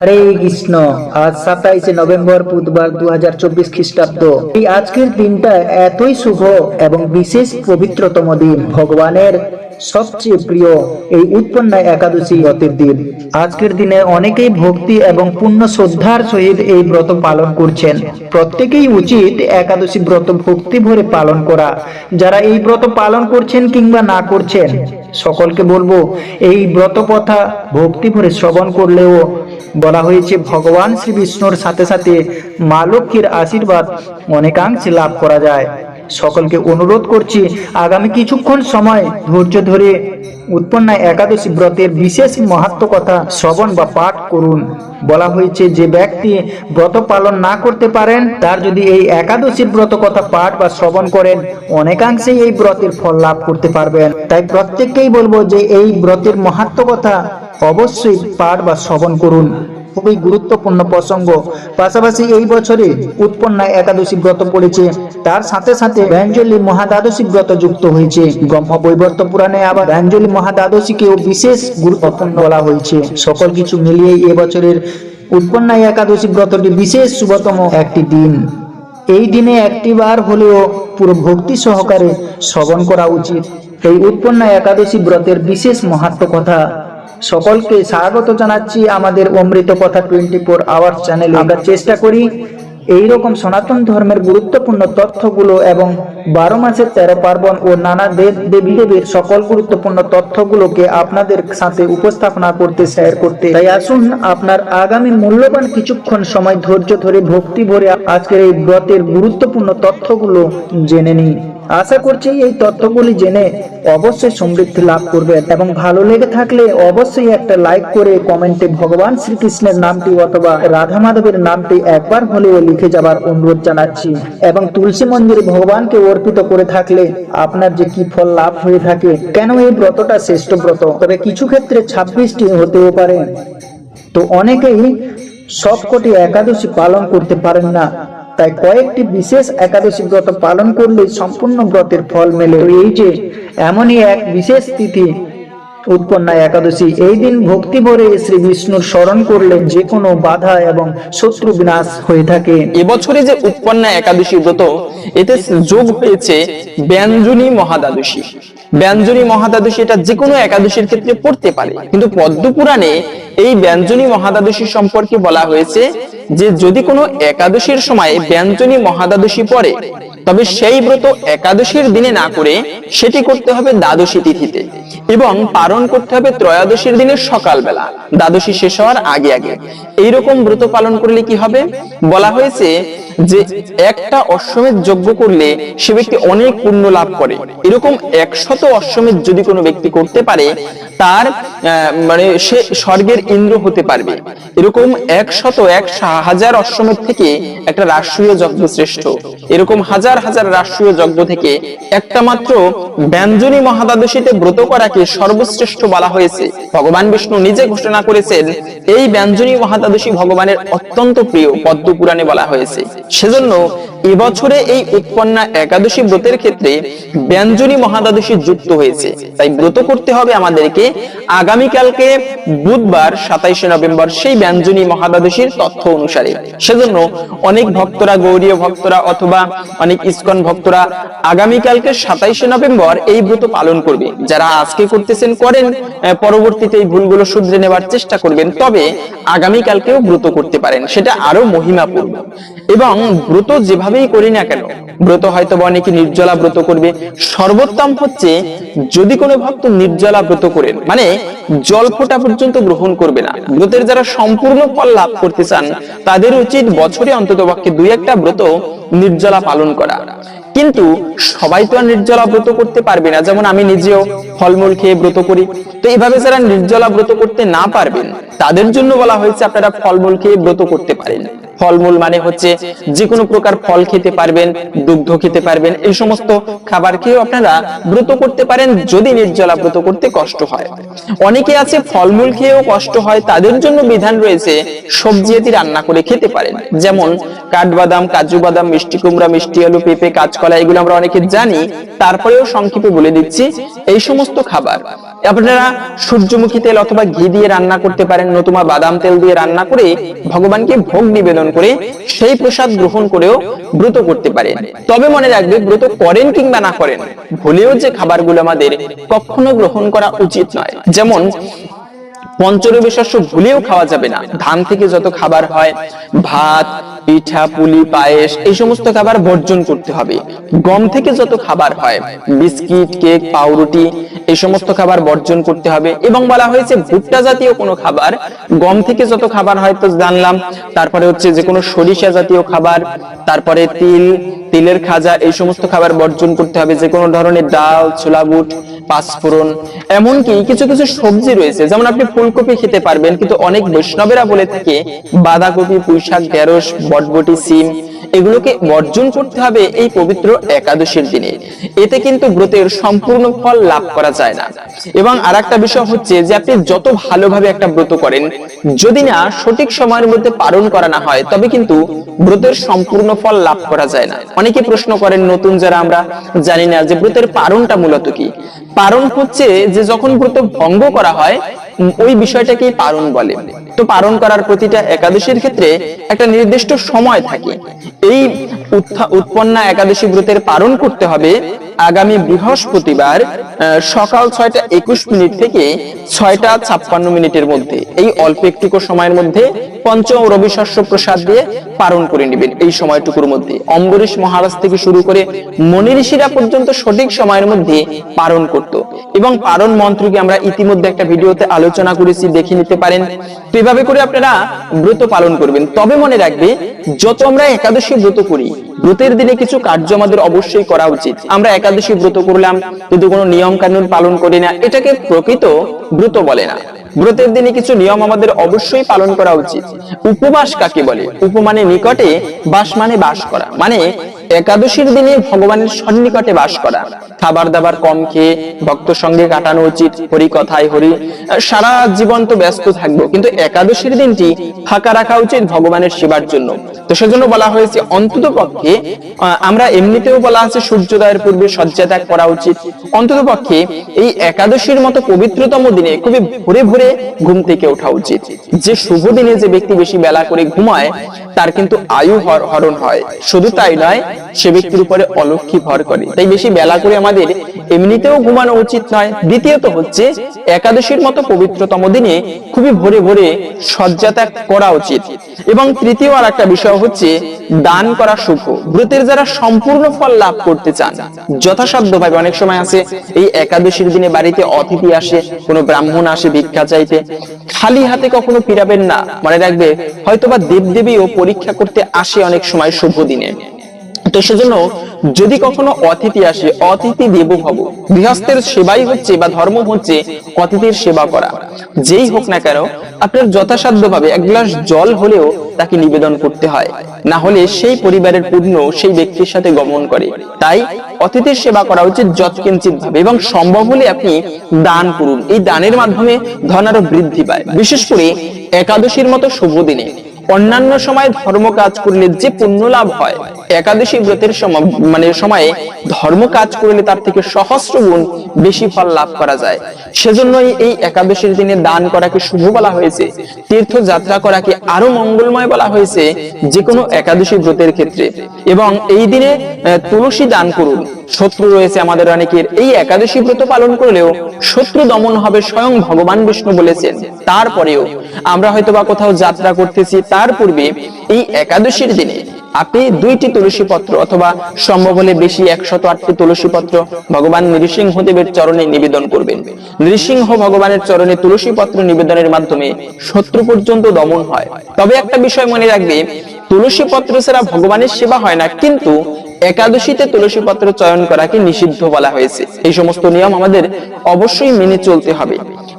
হরে কৃষ্ণ, আজ সাতাইশে নভেম্বর বুধবার দু হাজার চব্বিশ খ্রিস্টাব্দ। এই আজকের দিনটা এতই শুভ এবং বিশেষ পবিত্রতম দিন, ভগবানের সবচেয়ে প্রিয় এই উৎপন্না একাদশী ব্রতের দিন। আজকের দিনে অনেকেই ভক্তি এবং পূর্ণ শ্রদ্ধার সহিত এই ব্রত পালন করছেন। প্রত্যেকেই উচিত একাদশী ব্রত ভক্তি ভরে পালন করা। যারা এই ব্রত পালন করছেন কিংবা না করছেন, সকলকে বলব, এই ব্রত কথা ভক্তি ভরে শ্রবণ করলেও বলা হয়েছে ভগবান শ্রী বিষ্ণুর সাথে সাথে মা লক্ষ্মীর আশীর্বাদ অনেকাংশে লাভ করা যায়। সকলকে অনুরোধ করছি, আগামী কিছুক্ষণ সময় ধৈর্য ধরে উৎপন্না একাদশী ব্রতের বিশেষ মাহাত্ম কথা শ্রবণ বা পাঠ করুন। বলা হয়েছে, যে ব্যক্তি ব্রত পালন না করতে পারেন, তার যদি এই একাদশীর ব্রত কথা পাঠ বা শ্রবণ করেন, অনেকাংশেই এই ব্রতের ফল লাভ করতে পারবেন। তাই প্রত্যেককেই বলব যে, এই ব্রতের মাহাত্ম কথা অবশ্যই পাঠ বা শ্রবণ করুন। খুবই গুরুত্বপূর্ণ প্রসঙ্গ। পাশাপাশি এই বছরে উৎপন্না একাদশী ব্রত পড়েছে। তার সাথে সাথে ব্যঞ্জলি মহাদ্বাদশী ব্রত যুক্ত হয়েছে। ব্রহ্ম বৈবর্ত পুরাণে আবার ব্যঞ্জলি মহাদ্বাদশীকেও বিশেষ গুরুত্বপূর্ণ বলা হয়েছে। সকল কিছু মিলিয়ে এবছরের বছরের উৎপন্না একাদশী ব্রতটি বিশেষ শুভতম একটি দিন। এই দিনে একটিবার হলেও পুরো ভক্তি সহকারে শ্রবণ করা উচিত। এই উৎপন্না একাদশী ব্রতের বিশেষ মাহাত্ম কথা সকলকে স্বাগত জানাচ্ছি আমাদের অমৃত কথা টোয়েন্টি ফোর আওয়ার চ্যানেলে। আমরা চেষ্টা করি এই রকম সনাতন ধর্মের গুরুত্বপূর্ণ তথ্যগুলো এবং বারো মাসের তেরো পার্বণ ও নানা দেব দেবী দেবীর সকল গুরুত্বপূর্ণ তথ্যগুলোকে আপনাদের সাথে উপস্থাপনা করতে শেয়ার করতে। তাই আসুন আপনার আগামী মূল্যবান কিছুক্ষণ সময় ধৈর্য ধরে ভক্তি ভরে আজকের এই ব্রতের গুরুত্বপূর্ণ তথ্যগুলো জেনে নিই। আশা করছি এই তথ্যগুলি জেনে অবশ্যই সমৃদ্ধি লাভ করবেন এবং ভালো লেগে থাকলে অবশ্যই একটা লাইক করে কমেন্টে ভগবান শ্রীকৃষ্ণের নামটি অথবা রাধা মাধবের নামটি একবার হলেও লিখে যাবার অনুরোধ জানাচ্ছি। এবং তুলসী মন্দিরে ভগবানকে অর্পিত করে থাকলে আপনার যে কি ফল লাভ হয়ে থাকে, কেন এই ব্রতটা শ্রেষ্ঠ ব্রত? তবে কিছু ক্ষেত্রে ছাব্বিশটি হতেও পারে। তো অনেকেই সবকটি একাদশী পালন করতে পারেন না। তাই কয়েকটি বিশেষ একাদশী ব্রত পালন করলে সম্পূর্ণ ব্রতের ফল মেলে। এই যে, এমনই এক বিশেষ তিথি উৎপন্না একাদশী, এই দিন ভক্তি ভরে শ্রী বিষ্ণুর স্মরণ করলে যে কোনো বাধা এবং শত্রু বিনাশ হয়ে থাকে। এবছরে যে উৎপন্না একাদশী ব্রত, এতে যোগ হয়েছে ব্যঞ্জনী মহাদ্বাদশী। ব্যঞ্জনী মহাদ্বাদশী এটা যে কোনো একাদশীর ক্ষেত্রে পড়তে পারে, কিন্তু পদ্ম পুরাণে এই ব্যঞ্জনী মহাদাদশী সম্পর্কে বলা হয়েছে যে যদি কোনো একাদশীর সময় ব্যঞ্জনী মহাদাদশী পড়ে, তবে সেই ব্রত একাদশীর দিনে না করে সেটি করতে হবে দ্বাদশী তিথিতে এবং পালন করতে হবে ত্রয়োদশীর দিনে সকালবেলা। দ্বাদশী শেষ হওয়ার আগে আগে। এইরকম ব্রত পালন করলে কি হবে? বলা হয়েছে যে একটা অশ্বমেধ যজ্ঞ করলে সে ব্যক্তি অনেক পুণ্য লাভ করে। এরকম একশত অশ্বমেধ যদি কোনো ব্যক্তি করতে পারে, তার মানে সে স্বর্গের ইন্দ্র হতে পারবে। এরকম একশত এক হাজার অশ্বমেধ থেকে একটা রাষ্ট্রীয় যজ্ঞ শ্রেষ্ঠ। এরকম হাজার হাজার রাষ্ট্রীয় যজ্ঞ থেকে একটা মাত্র ব্যঞ্জনী মহাদ্বাদশীতে ব্রত করাকে সর্বশ্রেষ্ঠ বলা হয়েছে। ভগবান বিষ্ণু নিজে ঘোষণা করেছেন, এই ব্যঞ্জনী মহাদ্বাদশী ভগবানের অত্যন্ত প্রিয় পদ্ম পুরাণে বলা হয়েছে। সেজন্য এবছরে এই উৎপন্না একাদশী ব্রতের ক্ষেত্রে ব্যঞ্জনী মহাদ্বাদশী যুক্ত হয়েছে। তাই ব্রত করতে হবে আমাদেরকে আগামীকালকে বুধবার সাতাইশে নভেম্বর সেই ব্যঞ্জনী মহাদ্বাদশীর তথ্য অনুসারে। সেজন্য অনেক ভক্তরা, গৌরীয় ভক্তরা অথবা অনেক ইসকন ভক্তরা আগামীকালকে সাতাইশে নভেম্বর এই ব্রত পালন করবে। যারা আজকে করতেছেন, করেন পরবর্তীতে এই ভুলগুলো শুধরে নেবার চেষ্টা করবেন, তবে আগামীকালকেও ব্রত করতে পারেন। সেটা আরও মহিমাপূর্ণ। এবং ব্রত যেভাবেই করি না কেন, ব্রত হয়তো অনেকে নির্জলা ব্রত করবে। সর্বোত্তম হচ্ছে যদি কোনো ভক্ত নির্জলা ব্রত করেন মানে জল ফোটা পর্যন্ত গ্রহণ করবে না, ব্রতের যারা সম্পূর্ণ ফল লাভ করতে চান, তাদের উচিত বছরে অন্তত পক্ষে দুই একটা ব্রত নির্জলা পালন করা। কিন্তু সবাই তো আর নির্জলা ব্রত করতে পারবে না। যেমন আমি নিজেও ফলমূল খেয়ে ব্রত করি। তো এইভাবে যারা নির্জলা ব্রত করতে না পারবেন, তাদের জন্য বলা হয়েছে আপনারা ফলমূল খেয়ে ব্রত করতে পারেন। ফলমূল মানে হচ্ছে যে কোনো প্রকার ফল খেতে পারবেন, দুগ্ধ খেতে পারবেন, এই সমস্ত খাবার খেয়েও আপনারা ব্রত করতে পারেন যদি নির্জলা ব্রত করতে কষ্ট হয়। অনেকে আছে ফলমূল খেয়েও কষ্ট হয়, তাদের জন্য বিধান রয়েছে সবজি আদি রান্না করে খেতে পারেন। যেমন কাঠবাদাম, কাজু বাদাম, মিষ্টি কুমড়া, মিষ্টি আলু, পেঁপে, কাঁচকলা কলা এগুলো আমরা অনেকে জানি, তারপরেও সংক্ষেপে বলে দিচ্ছি, এই সমস্ত খাবার। আপনারা সূর্যমুখী তেল অথবা ঘি দিয়ে রান্না করতে পারেন, নতুবা বাদাম তেল দিয়ে রান্না করে ভগবানকে ভোগ নিবেদন করে সেই প্রসাদ গ্রহণ করেও ব্রত করতে পারেন। তবে মনে রাখবে, ব্রত করেন কিংবা না করেন, ভুলেও যে খাবারগুলো আমাদের কখনো গ্রহণ করা উচিত নয়। যেমন পঞ্চরবি শস্য ভুলেও খাওয়া যাবে না। ধান থেকে যত খাবার হয়, ভাত, পিঠা, পুলি, পায়েস, এই সমস্ত খাবার বর্জন করতে হবে। গম থেকে যত খাবার হয়, বিস্কিট, কেক, পাউরুটি, এই সমস্ত খাবার বর্জন করতে হবে। এবং বলা হয়েছে, ভুট্টা জাতীয় কোনো খাবার, গম থেকে যত খাবার হয় তো জানলাম, তারপরে হচ্ছে যে কোনো সরিষা জাতীয় খাবার, তারপরে তিল, তিলের খাজা, এই সমস্ত খাবার বর্জন করতে হবে। যে কোনো ধরনের ডাল ছোলা বুট পাঁচফোড়ন এমনকি কিছু কিছু সবজি রয়েছে। যেমন আপনি ফুলকপি খেতে পারবেন, কিন্তু অনেক বৈষ্ণবেরা বলে থাকে, বাঁধাকপি, পুঁইশাক, ঢেঁড়স, বটবটি, সিম, এগুলোকে বর্জন করতে হবে এই পবিত্র একাদশীর দিনে। এতে কিন্তু ব্রতের সম্পূর্ণ ফল লাভ করা যায় না। এবং আর একটা বিষয় হচ্ছে যে আপনি যত ভালোভাবে একটা ব্রত করেন, যদি না সঠিক সময়ের মধ্যে পালন করা না হয়, তবে কিন্তু ব্রতের সম্পূর্ণ ফল লাভ করা যায় না। অনেকে প্রশ্ন করেন, নতুন যারা আমরা জানি না যে ব্রতের পারণটা মূলত কি? পারণ হচ্ছে যে যখন ব্রত ভঙ্গ করা হয়, ওই বিষয়টাকেই পারণ বলে। তো পারণ করার প্রতিটা একাদশীর ক্ষেত্রে একটা নির্দিষ্ট সময় থাকে। এই উৎপন্না একাদশী ব্রতের পারণ করতে হবে আগামী বৃহস্পতিবার সকাল ছয়টা একুশ মিনিট থেকে ছয়টা ছাপ্পান্ন মিনিটের মধ্যে, এই অল্প একটুকু সময়ের মধ্যে পঞ্চম রবি শস্য প্রসাদ দিয়ে পালন করে নেবেন। এই সময়টুকুর মধ্যে অম্বরীশ মহারাজ থেকে শুরু করে মনি ঋষিরা পর্যন্ত সঠিক সময়ের মধ্যে পালন করত। এবং পালন মন্ত্রকে আমরা ইতিমধ্যে একটা ভিডিওতে আলোচনা করেছি, দেখে নিতে পারেন। তো এভাবে করে আপনারা ব্রত পালন করবেন। তবে মনে রাখবে, যত আমরা একাদশী ব্রত করি, ব্রতের দিনে কিছু কার্য আমাদের অবশ্যই করা উচিত। আমরা ব্রত করলাম, কিন্তু কোনো নিয়ম কানুন পালন করি না। এটাকে প্রকৃত ব্রত বলে না। ব্রতের দিনে কিছু নিয়ম আমাদের অবশ্যই পালন করা উচিত। উপবাস কাকে বলে? উপমানে নিকটে বাস মানে বাস করা। মানে একাদশীর দিনে ভগবানের সন্নিকটে বাস করা। খাবার দাবার কম খেয়ে ভক্ত সঙ্গে কাটানো উচিত। হরি কথায় হরি। সারা জীবন তো ব্যস্ত থাকব। কিন্তু একাদশীর দিনটি ফাঁকা রাখা উচিত ভগবানের সেবার জন্য। তো সেজন্য বলা হয়েছে, অন্তত পক্ষে আমরা এমনিতেও বলা আছে সূর্যোদয়ের পূর্বে শয্যা ত্যাগ করা উচিত। অন্তত পক্ষে এই একাদশীর মতো পবিত্রতম দিনে খুবই ভোরে ভোরে ঘুম থেকে ওঠা উচিত। যে শুভ দিনে যে ব্যক্তি বেশি বেলা করে ঘুমায়, তার কিন্তু আয়ু হরণ হয়। শুধু তাই নয়, সে ব্যক্তির উপরে অলক্ষী ভর করে। তাই বেশি বেলা করে আমাদের এমনিতেও ঘুমানো উচিত নয়। দ্বিতীয়ত হচ্ছে, একাদশীর মতো পবিত্রতম দিনে খুবই ভোরে ভোরে শয্যা ত্যাগ করা উচিত। এবং তৃতীয় আর একটা বিষয় হচ্ছে দান করা সুখ ব্রতের যারা সম্পূর্ণ ফল লাভ করতে চান যথাসাধ্য ভাবে অনেক সময় আছে এই একাদশীর দিনে বাড়িতে অতিথি আসে, কোনো ব্রাহ্মণ আসে ভিক্ষা চাইতে, খালি হাতে কখনো ফিরাবেন না। মনে রাখবে, হয়তোবা দেবদেবী ও পরীক্ষা করতে আসে অনেক সময় শুভ দিনে। তো সেজন্য যদি কখনো অতিথি আসে, অতিথি দেব ভব। গৃহস্থের সেবাই হচ্ছে বা ধর্ম হচ্ছে অতিথির সেবা করা। যেই হোক না কেন, আপনার যথাসাধ্য ভাবে এক গ্লাস জল হলেও তাকে নিবেদন করতে হয়। না হলে সেই পরিবারের পূর্ণ সেই ব্যক্তির সাথে গমন করে। তাই অতিথির সেবা করা উচিত যৎকিঞ্চিত ভাবে এবং সম্ভব হলে আপনি দান করুন। এই দানের মাধ্যমে ধন আরও বৃদ্ধি পায়। বিশেষ করে একাদশীর মতো শুভ দিনে। অন্যান্য সময় ধর্ম কাজ করলে যে পুণ্য লাভ হয় একাদশী ব্রতের সময় মানে সময়ে ধর্ম কাজ করলে তার থেকে সহস্র গুণ বেশি ফল লাভ করা যায়। সেজন্যই এই একাদশীর দিনে দান করাকে শুভ বলা হয়েছে। তীর্থ যাত্রা করাকে আরও মঙ্গলময় বলা হয়েছে যে কোনো একাদশী ব্রতের ক্ষেত্রে। এবং এই দিনে তুলসী দান করুন। শত্রু রয়েছে আমাদের অনেকের। এই একাদশী ব্রত পালন করলেও শত্রু দমন হবে স্বয়ং ভগবান বিষ্ণু বলেছেন। তারপরেও আমরা হয়তো বা কোথাও যাত্রা করতেছি, তার পূর্বে এই একাদশীর দিনে আপনি দুইটি তুলসী পত্র অথবা সম্ভব হলে বেশি একশত আটটি তুলসী পত্র ভগবান নৃসিংহদেবের চরণে নিবেদন করবেন। নৃসিংহ ভগবানের চরণে তুলসী পত্র নিবেদনের মাধ্যমে শত্রু পর্যন্ত দমন হয়। তবে একটা বিষয় মনে রাখবে, তুলসী পত্র ছাড়া ভগবানের সেবা হয় না, কিন্তু একাদশীতে তুলসী পত্র চয়ন করাকে নিষিদ্ধ বলা হয়েছে। এই সমস্ত নিয়ম আমাদের অবশ্যই মেনে চলতে হবে।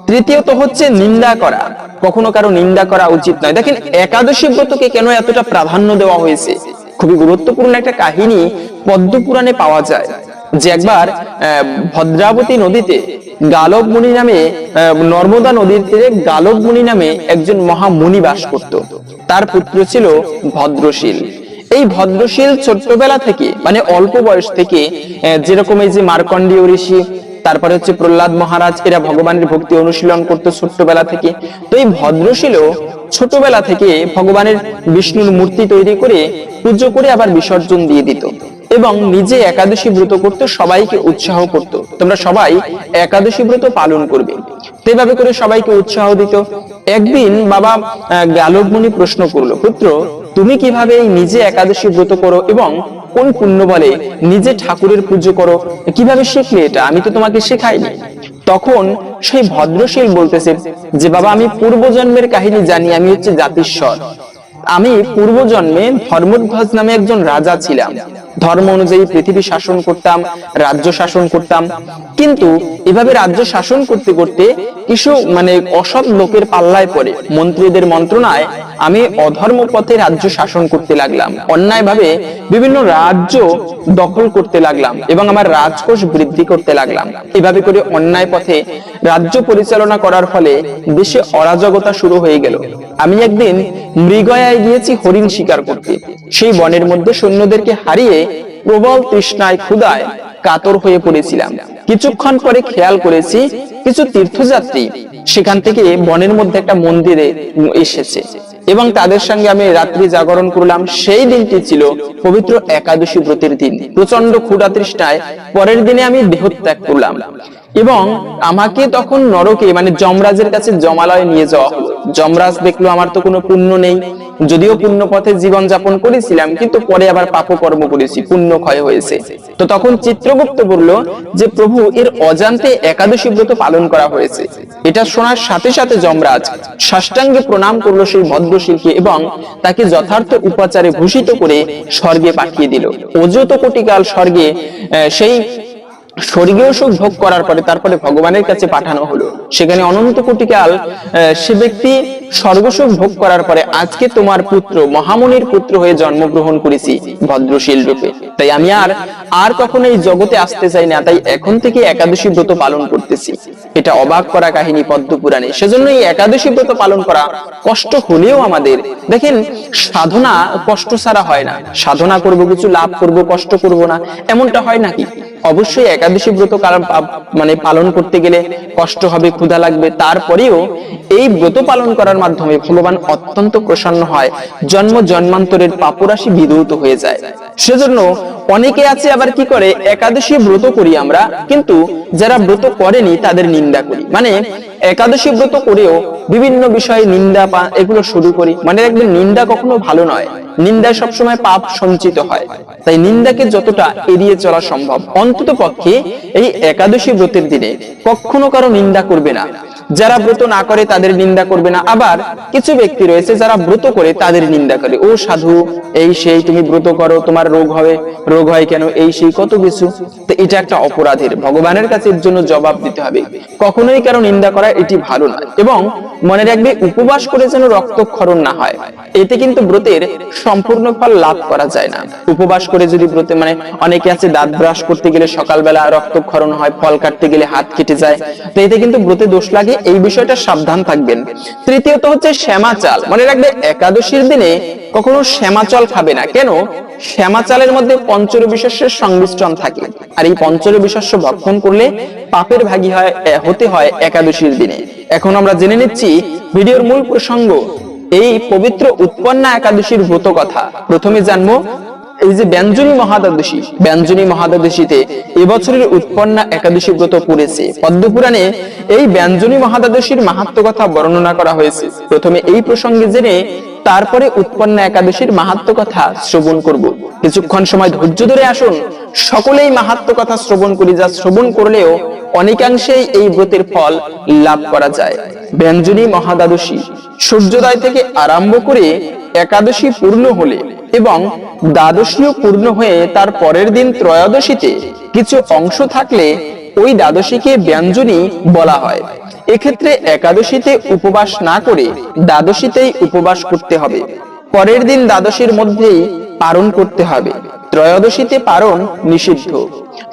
তৃতীয়ত হচ্ছে নিন্দা করা। কখনো কারও নিন্দা করা উচিত নয়। দেখেন, একাদশী ব্রতকে কেন এতটা প্রাধান্য দেওয়া হয়েছে? খুবই গুরুত্বপূর্ণ একটা কাহিনী পদ্ম পুরাণে পাওয়া যায়, যে একবার ভদ্রাবতী নদীতে গালব মুনি নামে নর্মদা নদীর তীরে গালব মুনি নামে একজন মহামুনি বাস করত। তার পুত্র ছিল ভদ্রশীল। এই ভদ্রশীল ছোট্টবেলা থেকে মানে অল্প বয়স থেকে যেরকম এই যে মার্কণ্ডীয় ঋষি, তারপরে হচ্ছে প্রহ্লাদ মহারাজ, এরা ভগবানের ভক্তি অনুশীলন করতো ছোট্টবেলা থেকে। তো এই ভদ্রশীলও ছোটবেলা থেকে ভগবানের বিষ্ণুর মূর্তি তৈরি করে পুজো করে আবার বিসর্জন দিয়ে দিত এবং নিজে একাদশী ব্রত করতে, সবাইকে উৎসাহ করত। তোমরা সবাই একাদশী ব্রত পালন করবে। তো এভাবে করে সবাইকে উৎসাহ দিত। একদিন বাবা গালবমণি প্রশ্ন করল, পুত্র তুমি কীভাবে নিজে একাদশী ব্রত করো এবং কোন পুণ্য বলে নিজে ঠাকুরের পুজো করো? কীভাবে শিখলে এটা? আমি তো তোমাকে শেখাইনি। তখন সেই ভদ্রশীল বলতেছে যে, বাবা, আমি পূর্বজন্মের কাহিনী জানি, আমি হচ্ছে জাতিস্বর। আমি পূর্বজন্মে ধর্মধ্বজ নামে একজন রাজা ছিলাম। ধর্ম অনুযায়ী পৃথিবী শাসন করতাম, রাজ্য শাসন করতাম। কিন্তু এভাবে রাজ্য শাসন করতে করতে কিছু মানে অসৎ লোকের পাল্লায় পড়ে। মন্ত্রীদের মন্ত্রণায় আমি অধর্ম পথে রাজ্য শাসন করতে লাগলাম। অন্যায় ভাবে বিভিন্ন রাজ্য দখল করতে লাগলাম এবং আমার রাজকোষ বৃদ্ধি করতে লাগলাম। এভাবে করে অন্যায় পথে রাজ্য পরিচালনা করার ফলে দেশে অরাজকতা শুরু হয়ে গেল। আমি একদিন মৃগয়ায় গিয়েছি হরিণ শিকার করতে। সেই বনের মধ্যে সৈন্যদেরকে হারিয়ে প্রবল তৃষ্ণায় ক্ষুদায় কাতর হয়ে পড়েছিলাম। কিছুক্ষণ পরে খেয়াল করেছি কিছু তীর্থযাত্রী সেখান থেকে বনের মধ্যে একটা মন্দিরে এসেছে এবং তাদের সঙ্গে আমি রাত্রি জাগরণ করলাম। সেই দিনটি ছিল পবিত্র একাদশী ব্রতের দিন। প্রচণ্ড ক্ষুধা তৃষ্ণায় পরের দিনে আমি দেহত্যাগ করলাম। এবং আমাকে তখন নরকে মানে যমরাজের কাছে জমালয়ে নিয়ে যাওয়া হলো যমরাজ দেখল আমার তো কোনো পুণ্য নেই। যদিও পুণ্য পথে জীবন যাপন করেছিলাম, কিন্তু পরে আবার পাপ কর্ম করেছি, পুণ্য ক্ষয় হয়েছে। তো তখন চিত্রগুপ্ত বলল যে, প্রভু, এর অজান্তে একাদশী ব্রত পালন করা হয়েছে। এটা শোনার সাথে সাথে যমরাজ সাষ্টাঙ্গে প্রণাম করল সেই ভদ্রশীলকে এবং তাকে যথার্থ উপাচারে ভূষিত করে স্বর্গে পাঠিয়ে দিল। অযত কোটিকাল স্বর্গে সেই স্বর্গীয় সুখ ভোগ করার পরে তারপরে ভগবানের কাছে পাঠানো হলো। সেখানে অনন্ত কোটিকাল সে ব্যক্তি স্বর্গসুখ ভোগ করার পরে আজকে তোমার পুত্র মহামনির পুত্র হয়ে জন্মগ্রহণ করেছি, ভদ্রশীল রূপে। তাই আমি আর আর কখনো এই জগতে আসতে চাই না, তাই এখন থেকে একাদশী ব্রত পালন করতেছি। এটা অবাক করা কাহিনী পদ্ম পুরাণে সেজন্য এই একাদশী ব্রত পালন করা কষ্ট হলেও আমাদের, দেখেন, সাধনা কষ্ট ছাড়া হয় না। সাধনা করব, কিছু লাভ করব, কষ্ট করব না। এমনটা হয় নাকি? অবশ্যই একাদশী ব্রত কারণ মানে পালন করতে গেলে কষ্ট হবে, ক্ষুধা লাগবে। তারপরেও এই ব্রত পালন করার মাধ্যমে ভগবান অত্যন্ত প্রসন্ন হয়। জন্ম জন্মান্তরের পাপরাশি বিদূত হয়ে যায়। সেজন্য অনেকে আছে আবার কি করে? একাদশী ব্রত করি আমরা, কিন্তু যারা ব্রত করেনি তাদের নিন্দা করি। মানে একাদশী ব্রত করেও বিভিন্ন বিষয়ে নিন্দা এগুলো শুরু করি। মানে একদম নিন্দা কখনো ভালো নয়। নিন্দায় সবসময় পাপ সঞ্চিত হয়। তাই নিন্দাকে যতটা এড়িয়ে চলা সম্ভব অন্তত পক্ষে এই একাদশী ব্রতের দিনে কখনো কারও নিন্দা করবে না। যারা ব্রত না করে তাদের নিন্দা করবে না। আবার কিছু ব্যক্তি রয়েছে যারা ব্রত করে তাদের নিন্দা করে। ও সাধু, এই সেই তুমি ব্রত করো, তোমার রোগ হবে। রোগ হয় কেন? এই সেই কত কিছু। তো এটা একটা অপরাধের। ভগবানের কাছে এর জন্য জবাব দিতে হবে। কখনোই কারও নিন্দা করা এটি ভালো নয়। এবং মনে রাখবে, উপবাস করে যেন রক্তক্ষরণ না হয়, এতে কিন্তু ব্রতের সম্পূর্ণ ফল লাভ করা যায় না। উপবাস করে যদি ব্রতে মানে অনেকে আছে, দাঁত ব্রাশ করতে গেলে সকালবেলা রক্তক্ষরণ হয়, ফল কাটতে গেলে হাত কেটে যায়, তো এতে কিন্তু ব্রতে দোষ লাগে এই বিষয়টা সাবধান থাকবেন। তৃতীয়ত হচ্ছে শ্যামা চাল। মনে রাখবে, একাদশীর দিনে কখনো শ্যামা চাল খাবে না। কেন? শ্যামা চালের মধ্যে পঞ্চরবি শস্যের সংমিশ্রণ থাকে। আর এই পঞ্চরবি শস্য ভক্ষণ করলে পাপের ভাগী হয় হতে হয় একাদশীর দিনে। এখন আমরা জেনে নিচ্ছি ভিডিওর মূল প্রসঙ্গ, এই পবিত্র উৎপন্না একাদশীর ব্রত কথা। প্রথমে জানব এই যে ব্যঞ্জনী মহাদ্বাদশী, ব্যঞ্জনী মহাদ্বাদশীতে এবছরের উৎপন্না একাদশী ব্রত পড়েছে। পদ্মপুরাণে এই ব্যঞ্জনী মহাদ্বাদশীর মাহাত্ম কথা বর্ণনা করা হয়েছে। প্রথমে এই প্রসঙ্গে জেনে তারপরে উৎপন্না একাদশীর মাহাত্ম কথা শ্রবণ করব। কিছুক্ষণ সময় ধৈর্য ধরে আসুন, সকলেই মাহাত্ম কথা শ্রবণ করি যা শ্রবণ করলেও অনেকাংশেই এই ব্রতের ফল লাভ করা যায়। ব্যঞ্জনী মহাদ্বাদশী সূর্যোদয় থেকে আরম্ভ করে একাদশী পূর্ণ হলে এবং দ্বাদশীও পূর্ণ হয়ে তার পরের দিন ত্রয়োদশীতে কিছু অংশ থাকলে ওই দ্বাদশীকে ব্যঞ্জনী বলা হয়। এক্ষেত্রে একাদশীতে উপবাস না করে দ্বাদশীতেই উপবাস করতে হবে। পরের দিন দ্বাদশীর মধ্যেই পারণ করতে হবে। ত্রয়োদশীতে পারণ নিষিদ্ধ।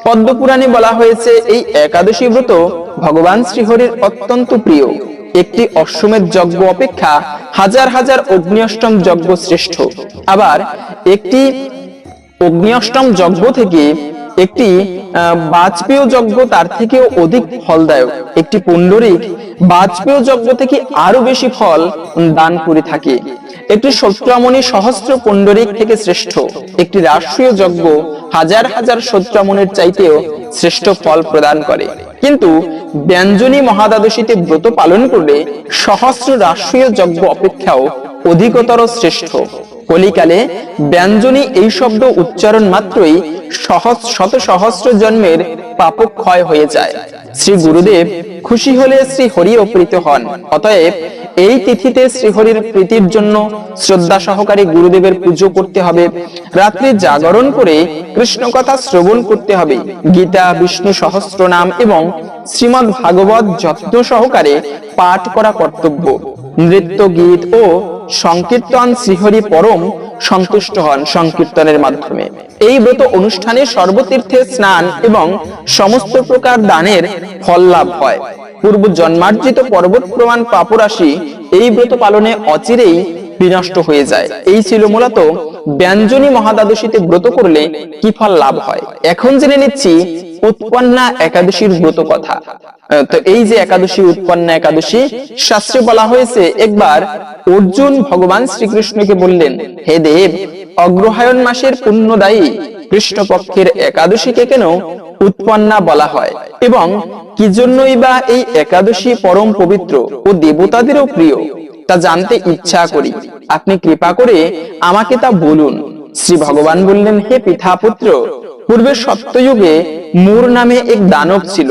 পদ্মপুরাণে বলা হয়েছে, এই একাদশী ব্রত ভগবান শ্রীহরির অত্যন্ত প্রিয়। একটি অশ্বমেধ যজ্ঞ অপেক্ষা হাজার হাজার অগ্নিষ্টম যজ্ঞ শ্রেষ্ঠ। আবার একটি অগ্নিষ্টম যজ্ঞ থেকে একটি বাজপেয় যজ্ঞ তার থেকেও অধিক ফলদায়ক। একটি পুণ্ডরিক বাজপেয় যজ্ঞ থেকে আরও বেশি ফল দান করে থাকে। একটি সত্রামণি সহস্র পুণ্ডরিক থেকে শ্রেষ্ঠ। একটি রাষ্ট্রীয় যজ্ঞ হাজার হাজার সত্রামণের চাইতেও শ্রেষ্ঠ ফল প্রদান করে। কিন্তু ব্যঞ্জনী মহাদ্বাদশীতে ব্রত পালন করলে সহস্র রাষ্ট্রীয় যজ্ঞ অপেক্ষাও অধিকতর শ্রেষ্ঠ। কলিকালে ব্যঞ্জনী এই শব্দ উচ্চারণ মাত্রই সহজ শত সহস্র জন্মের পাপক ক্ষয় হয়ে যায়। শ্রী গুরুদেব খুশি হলে শ্রী হরিও প্রীত হন। অতএব এই তিথিতে শ্রীহরির প্রীতির জন্য শ্রদ্ধা সহকারে গুরুদেবের পুজো করতে হবে। রাত্রি জাগরণ করে কৃষ্ণ কথা শ্রবণ করতে হবে। গীতা, বিষ্ণু সহস্র নাম এবং শ্রীমদ ভাগবত যত্ন সহকারে পাঠ করা কর্তব্য। নৃত্য, গীত ও সংকীর্তন শ্রীহরি পরম সন্তুষ্ট হন সংকীর্তনের মাধ্যমে। এই ব্রত অনুষ্ঠানে সর্বতীর্থে স্নান এবং সমস্ত প্রকার দানের ফল লাভ হয়। পূর্ব জন্মার্জিত পর্বত প্রমাণ পাপরাশি এই ব্রত পালনে অচিরেই বিনষ্ট হয়ে যায়। এই ছিল মূলত ব্যঞ্জনী মহাদ্বাদশীতে ব্রত করলে কি ফল লাভ হয়? এখন জেনে নিচ্ছি উৎপন্না একাদশীর ব্রত কথা। তো এই যে একাদশী, উৎপন্না একাদশী, শাস্ত্রে বলা হয়েছে, একবার অর্জুন ভগবান শ্রীকৃষ্ণকে বললেন, হে দেব, অগ্রহায়ণ মাসের পুণ্যদায়ী কৃষ্ণপক্ষের একাদশীকে কেন উৎপন্না বলা হয়। এবং কি জন্যই বা এই একাদশী পরম পবিত্র ও দেবতাদেরও প্রিয়, তা জানতে ইচ্ছা করি। আপনি কৃপা করে আমাকে তা বলুন। শ্রী ভগবান বললেন, হে পিতা পুত্র পূর্বে সত্যযুগে মুর নামে এক দানব ছিল।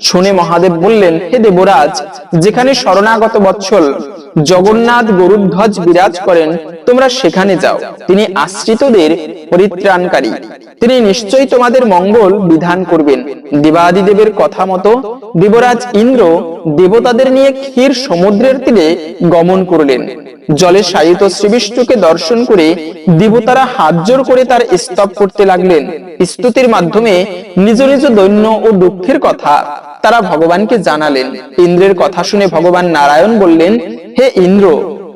শুনে মহাদেব বললেন, হে দেবরাজ, যেখানে শরণাগত বৎসল, জগন্নাথ গরুধ্বজ বিরাজ করেন, তোমরা সেখানে যাও। তিনি আশ্রিতদের পরিত্রাণকারী। তিনি নিশ্চয়ই তোমাদের মঙ্গল বিধান করবেন। দেবাদিদেবের কথা মতো দেবরাজ ইন্দ্র দেবতাদের নিয়ে ক্ষীর সমুদ্রের তীরে গমন করলেন। জলে শায়িত শ্রীবিষ্ণুকে দর্শন করে দেবতারা হাত জোর করে তার স্তব করতে লাগলেন। স্তুতির মাধ্যমে নিজ নিজ দৈন্য ও দুঃখের কথা তারা ভগবানকে জানালেন। ইন্দ্রের কথা শুনে ভগবান নারায়ণ বললেন, হে ইন্দ্র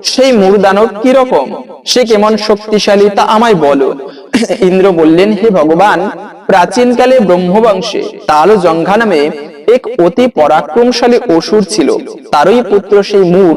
সেই মূর দানব কি রকম সে কেমন শক্তিশালী তা আমায় বলো। ইন্দ্র বললেন, হে ভগবান, প্রাচীনকালে ব্রহ্মবংশে তাল জঙ্ঘা নামে এক অতি পরাক্রমশালী অসুর ছিল। তারই পুত্র সেই মূর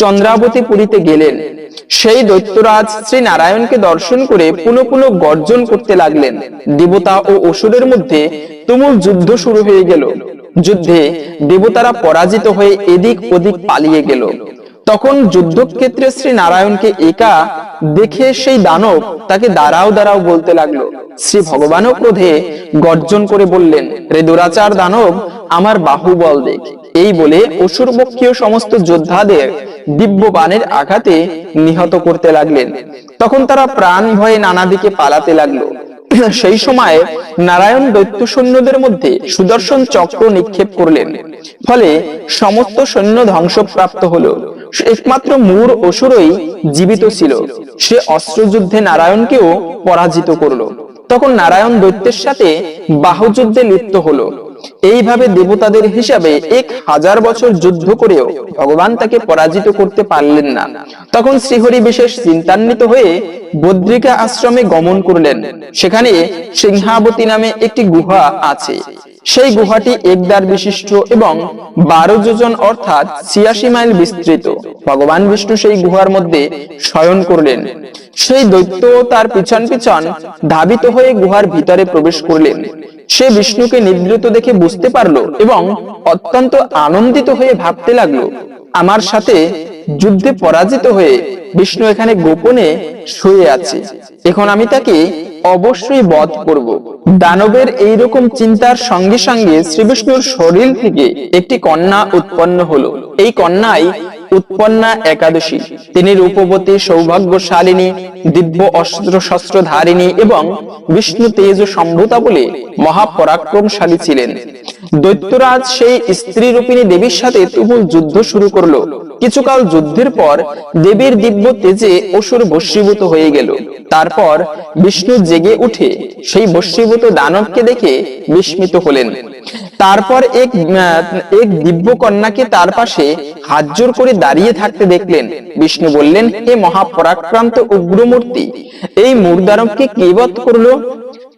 চন্দ্রাবতী পুরীতে গেলেন। সেই দৈত্যরাজ শ্রী নারায়ণকে দর্শন করে পুনঃ পুনঃ গর্জন করতে লাগলেন। দেবতা ও অসুরের মধ্যে তুমুল যুদ্ধ শুরু হয়ে গেল। যুদ্ধে দেবতারা পরাজিত হয়ে এদিক ওদিক পালিয়ে গেল। তখন যুদ্ধক্ষেত্রে শ্রী নারায়ণকে একা দেখে সেই দানব তাকে দাঁড়াও দাঁড়াও বলতে লাগল। শ্রী ভগবানও ক্রোধে গর্জন করে বললেন, রে দুরাচার দানব, আমার বাহুবল দেখ। এই বলে অসুর পক্ষীয় সমস্ত যোদ্ধাদের দিব্য বাণের আঘাতে নিহত করতে লাগলেন। তখন তারা প্রাণ ভয়ে নানা দিকে পালাতে লাগল। সেই সময় নারায়ণ দৈত্য সৈন্যদের মধ্যে সুদর্শন চক্র নিক্ষেপ করলেন। ফলে সমস্ত সৈন্য ধ্বংসপ্রাপ্ত হলো। একমাত্র মূর অসুরই জীবিত ছিল। সে অস্ত্রযুদ্ধে নারায়ণকেও পরাজিত করল। তখন নারায়ণ দৈত্যের সাথে বাহুযুদ্ধে লিপ্ত হলো। এইভাবে দেবতাদের হিসাবে এক হাজার বছর যুদ্ধ করেও ভগবান তাকে পরাজিত করতে পারলেন না। তখন শ্রীহরি বিশেষ চিন্তান্বিত হয়ে বদ্রিকা আশ্রমে গমন করলেন। সেখানে সিংহাবতী নামে একটি গুহা আছে। সেই গুহাটি একদার বিশিষ্ট এবং বারো যোজন অর্থাৎ ছিয়াশি মাইল বিস্তৃত। ভগবান বিষ্ণু সেই গুহার মধ্যে শয়ন করলেন। সেই দৈত্য তার পিছন পিছন ধাবিত হয়ে গুহার ভিতরে প্রবেশ করলেন। সে বিষ্ণুকে নিদ্রিত দেখে বুঝতে পারল এবং অত্যন্ত আনন্দিত হয়ে ভাবতে লাগল, আমার সাথে যুদ্ধে পরাজিত হয়ে বিষ্ণু এখানে গোপনে শুয়ে আছে। এখন আমি তাকে অবশ্যই বধ করব। দানবের এইরকম চিন্তার সঙ্গে সঙ্গে শ্রীবিষ্ণুর শরীর থেকে একটি কন্যা উৎপন্ন হলো। এই কন্যাই উৎপন্না একাদশী। তিনি রূপবতী, সৌভাগ্যশালিনী, দিব্য অস্ত্র শস্ত্র ধারিণী এবং বিষ্ণু তেজ সম্ভূতা বলে মহাপরাক্রমশালী ছিলেন। দৈত্যরাজ সেই স্ত্রী রূপিণী দেবীর সাথে তুমুল যুদ্ধ শুরু করল। কিছুকাল যুদ্ধের পর দেবীর দিব্য তেজে অসুর বশীভূত হয়ে গেল। তারপর বিষ্ণু জেগে উঠে সেই বশীভূত দানবকে দেখে বিস্মিত হলেন। তারপর এক এক দিব্য কন্যাকে তার পাশে হাত জোর করে দাঁড়িয়ে থাকতে দেখলেন। বিষ্ণু বললেন, হে মহাপরাক্রান্ত উগ্রমূর্তি, এই মুরদারবকে কে বধ করল?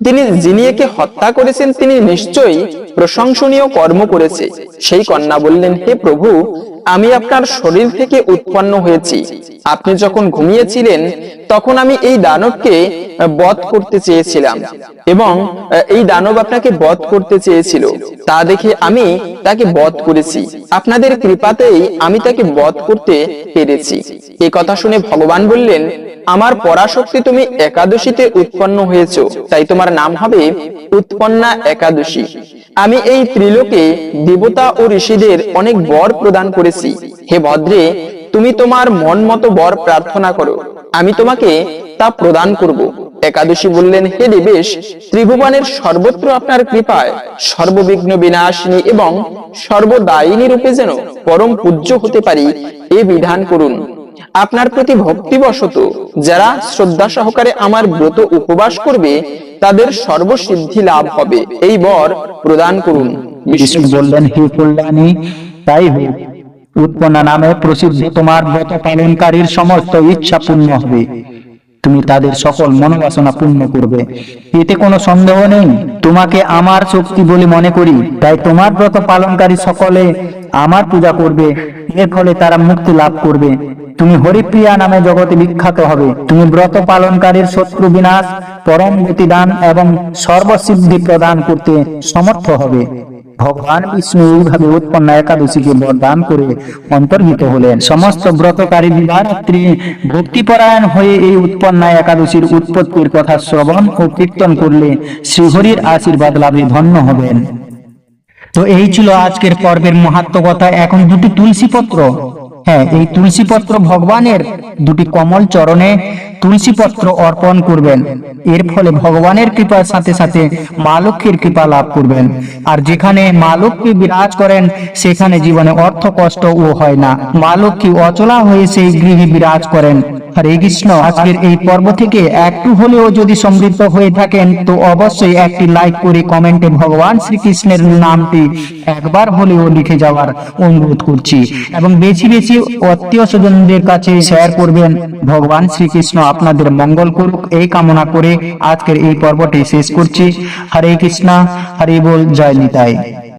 তিনি, যিনি একে হত্যা করেছেন, তিনি নিশ্চয়ই প্রশংসনীয় কর্ম করেছে। সেই কন্যা বললেন, হে প্রভু আমি আপনার শরীর থেকে উৎপন্ন হয়েছি। আপনি যখন ঘুমিয়েছিলেন, তখন আমি এই দানবকে বধ করতে চেয়েছিলাম এবং এই দানব আপনাকে বধ করতে চেয়েছিল। তা দেখে আমি তাকে বধ করেছি। আপনাদের কৃপাতেই আমি তাকে বধ করতে পেরেছি। এই কথা শুনে ভগবান বললেন, আমার পরাশক্তি তুমি একাদশীতে উৎপন্ন হয়েছো, তাই তোমার নাম হবে উৎপন্না একাদশী। আমি এই ত্রিলোকে দেবতা ও ঋষিদের অনেক বর প্রদান করেছি। হে ভদ্রে, তুমি তোমার মন মতো বর প্রার্থনা করো। আমি তোমাকে তা প্রদান করব। একাদশী বললেন, হে দেবেশ, ত্রিভুবনের সর্বত্র আপনার কৃপায়, সর্ববিঘ্ন বিনাশিনী এবং সর্বদায়িনী রূপে যেন পরম পূজ্য হতে পারি, এ বিধান করুন। আপনার প্রতি ভক্তিবশত যারা শ্রদ্ধা সহকারে আমার ব্রত উপবাস করবে, তাদের সর্বসিদ্ধি লাভ হবে। এই বর প্রদান করুন। বিষ্ণু বললেন, হে কল্যাণী, তাই হোক। উৎপন্না নামে প্রসিদ্ধ তোমার ব্রত পালনকারীর সমস্ত ইচ্ছা পূর্ণ হবে। তুমি তাদের সকল মনোবাসনা পূর্ণ করবে। এতে কোনো সন্দেহ নেই। তোমাকে আমার শক্তি বলে মনে করি। তাই তোমার ব্রত পালনকারী সকলে আমার পূজা করবে। এর ফলে তারা মুক্তি লাভ করবে। তুমি হরিপ্রিয়া নামে জগতে বিখ্যাত হবে। তুমি ব্রত পালনকারীর শত্রু বিনাশ, পরম গতি দান এবং সর্বসিদ্ধি প্রদান করতে সমর্থ হবে। ভগবান বিষ্ণু এইভাবে উৎপন্ন একাদশীকে বরদান করে অন্তর্হিত হলেন। সমস্ত ব্রতকারী দিবারাত্রি ভক্তিপরায়ণ হয়ে এই উৎপন্ন একাদশীর উৎপত্তির কথা শ্রবণ ও কীর্তন করলে শ্রীহরির আশীর্বাদ লাভে ধন্য হবেন। তো এই ছিল আজকের পর্বের মহাত্ম কথা। এখন দুটি তুলসী পত্র। হ্যাঁ এই তুলসী পত্র ভগবানের দুটি কমল চরণে তুলসী পত্র অর্পণ করবেন। এর ফলে ভগবানের কৃপার সাথে সাথে মা লক্ষ্মীর কৃপা লাভ করবেন। আর যেখানে মা লক্ষ্মী বিরাজ করেন, সেখানে জীবনে অর্থ কষ্ট ও হয় না। মা লক্ষ্মী অচলা হয়ে সেই গৃহে বিরাজ করেন। হরে কৃষ্ণ, আজকের এই পর্ব থেকে একটু হলেও যদি সমৃদ্ধ হয়ে থাকেন, তো অবশ্যই একটি লাইক করে কমেন্টে ভগবান শ্রীকৃষ্ণের নামটি একবার হলেও লিখে যাওয়ার অনুরোধ করছি। এবং বেশি বেশি আত্মীয় স্বজনদের কাছে শেয়ার করবেন। ভগবান শ্রীকৃষ্ণ আপনাদের মঙ্গল করুক। এই কামনা করে আজকের এই পর্বটি শেষ করছি। হরে কৃষ্ণা, হরে বল, জয় নিতাই।